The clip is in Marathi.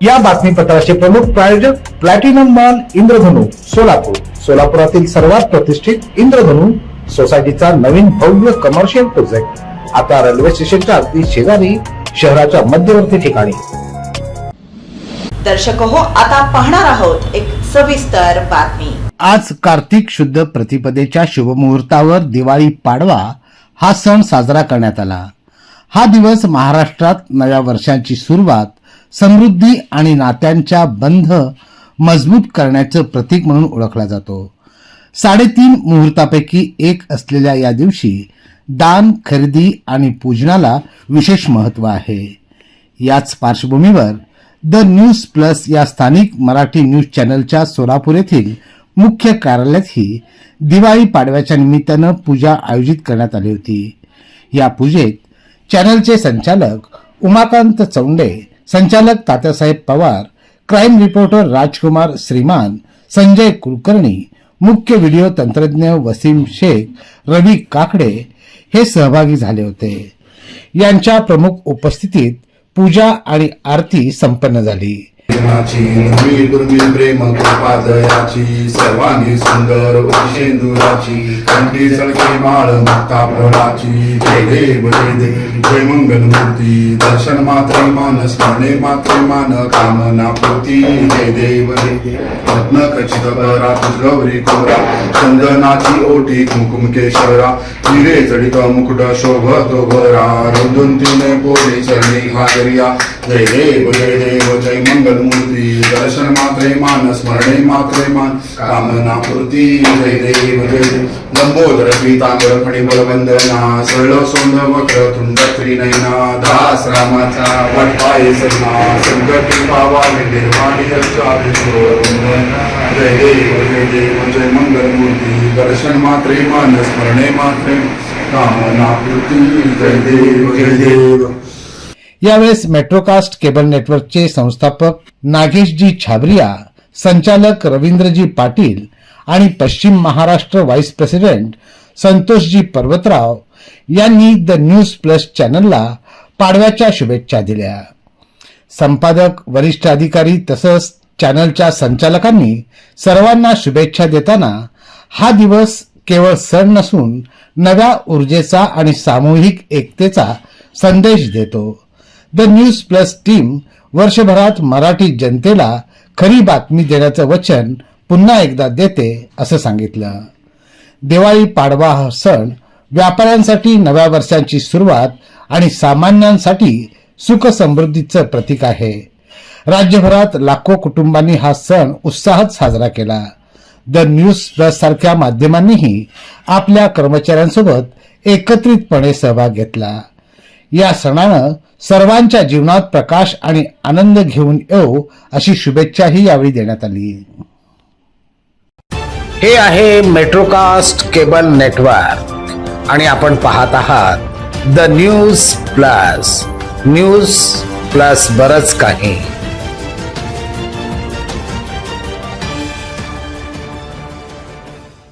या बातमीपत्राचे प्रमुख प्रायोजक प्लॅटिनम मॉल इंद्रधनु सोलापूर. सोलापुरातील सर्वात प्रतिष्ठित इंद्रधनु सोसायटीचा नवीन भव्य कमर्शियल प्रोजेक्ट आता रेल्वे स्टेशनच्या अगदी शेजारी शहराच्या मध्यवर्ती ठिकाणी. दर्शक हो आता पाहणार आहोत एक सविस्तर बातमी. आज कार्तिक शुद्ध प्रतिपदेच्या शुभमुहूर्तावर दिवाळी पाडवा हा सण साजरा करण्यात आला. हा दिवस महाराष्ट्रात नव्या वर्षाची सुरुवात समृद्धी आणि नात्यांच्या बंध मजबूत करण्याचं प्रतीक म्हणून ओळखला जातो. साडेतीन मुहूर्तापैकी एक असलेल्या या दिवशी दान खरेदी आणि पूजनाला विशेष महत्त्व आहे. याच पार्श्वभूमीवर द न्यूज प्लस या स्थानिक मराठी न्यूज चॅनलच्या सोलापूर येथील मुख्य कार्यालयातही दिवाळी पाडव्याच्या निमित्तानं पूजा आयोजित करण्यात आली होती. या पूजेत चॅनलचे संचालक उमाकांत चौंडे संचालक तात्यासाहेब पवार क्राईम रिपोर्टर राजकुमार श्रीमान संजय कुलकर्णी मुख्य व्हिडिओ तंत्रज्ञ वसीम शेख रवी काकडे हे सहभागी झाले होते. यांच्या प्रमुख उपस्थितीत पूजा आणि आरती संपन्न झाली. प्रेमाची मी दुर्मिळ प्रेम कृपादयाची सर्वांगी सुंदर शेंदुराची कंठी सळके माळ मुक्ता फळाची जय देव जय देव जय मंगल मूर्ती दर्शन मात्र मान स्मरणे मात्र मान कामना पूर्ती जय देव जय देव. रत्न खचित बरा गौरी कोरा चंदनाची ओटी कुंकुम केशरा हिरे जडित मुकुट शोभतो बरा रुंदून तिने पोळे चरणी हाजरिया जय देव जय देव जय मंगल मूर्ती दर्शन मात्रे मान स्मरणे मात्रे मान. कामना पूर्ती जय देव जय लंबोदर पीतांबर फणी बलवंदना सरळ सोंद वक्र तुंड त्रिनयना दास रामाचा वटपाय सन्ना संकटी पावा निर्माणी जय देव जय देव जय मंगल मूर्ती दर्शन मात्रे मान स्मरणे मात्रे. कामना पूर्ती जय देव जय देव. यावेळेस मेट्रोकास्ट केबल नेटवर्कचे संस्थापक नागेशजी छाबरिया संचालक रवींद्रजी पाटील आणि पश्चिम महाराष्ट्र व्हाईस प्रेसिडेंट संतोषजी पर्वतराव यांनी द न्यूज प्लस चॅनलला पाडव्याच्या शुभेच्छा दिल्या. संपादक वरिष्ठ अधिकारी तसंच चॅनलच्या संचालकांनी सर्वांना शुभेच्छा देताना हा दिवस केवळ सण नसून नव्या ऊर्जेचा आणि सामूहिक एकतेचा संदेश देतो. द न्यूज प्लस टीम वर्षभरात मराठी जनतेला खरी बातमी देण्याचं वचन पुन्हा एकदा देते असं सांगितलं. दिवाळी पाडवा हा सण व्यापाऱ्यांसाठी नव्या वर्षांची सुरुवात आणि सामान्यांसाठी सुख समृद्धीचं प्रतीक आहे. राज्यभरात लाखो कुटुंबांनी हा सण उत्साहात साजरा केला. द न्यूज प्लस सारख्या माध्यमांनीही आपल्या कर्मचाऱ्यांसोबत एकत्रितपणे सहभाग घेतला. या सणानं सर्वांच्या जीवनात प्रकाश आणि आनंद घेऊन येऊ अशी शुभेच्छाही यावेळी देण्यात आली. हे आहे मेट्रोकास्ट केबल नेटवर्क. आणि आपण पाहत आहात the news plus. News plus बरच काही.